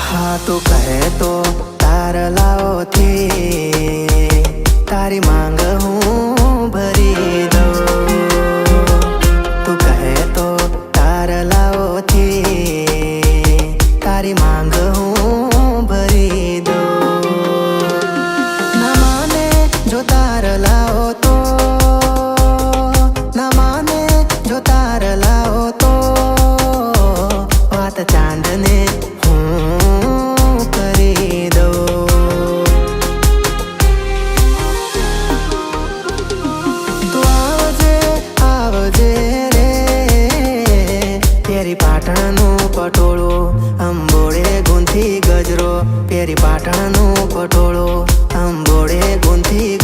હા તું કહે તો તાર લાવો તારી માંગ હું પેરી પાટણનું પટોળો અંબોળે ગુંથી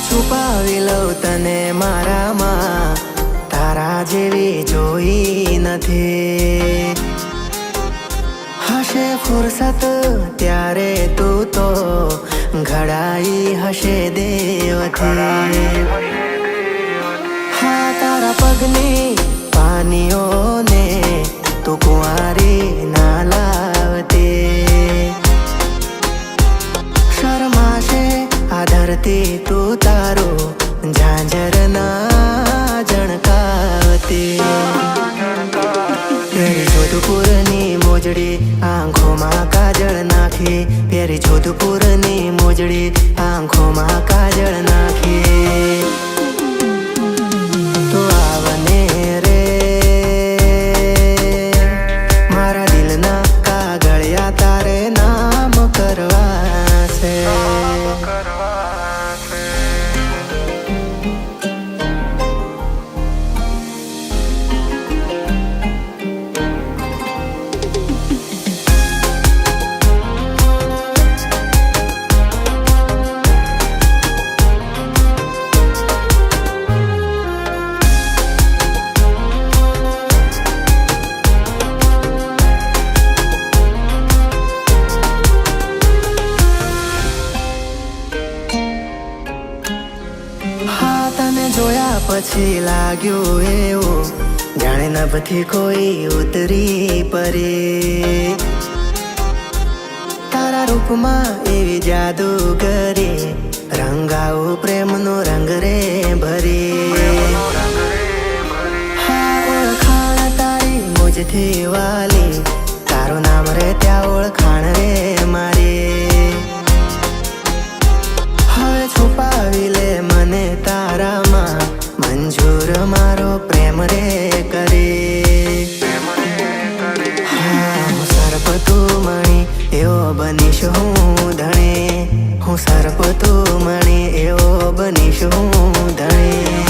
છુપાવી લઉં તને મારામાં. તારા જેવી જોઈ નથી. હશે ફુરસત ત્યારે તું તો ઘડાઈ હશે દેવથી. હા તારા પગની તું તારો ઝાંઝર ના જણકાવતી. પેરી જોધપુરની મોજડી આંખોમાં કાજળ નાખી. પહેરી જોધપુરની મોજડી આંખોમાં કાજળ નાખી. જોયા પછી લાગ્યું એવું. જાણે નભથી કોઈ ઉતરી પરે તારા રૂપમાં એવી જાદુ કરે. રંગાવો પ્રેમનો રંગ રે ભરે. હા ઓળખાણ તારી મોજથી વાલી. બનીશ હું ધણે. હું સર્પ તું મણે એવો બનીશ હું ધણે.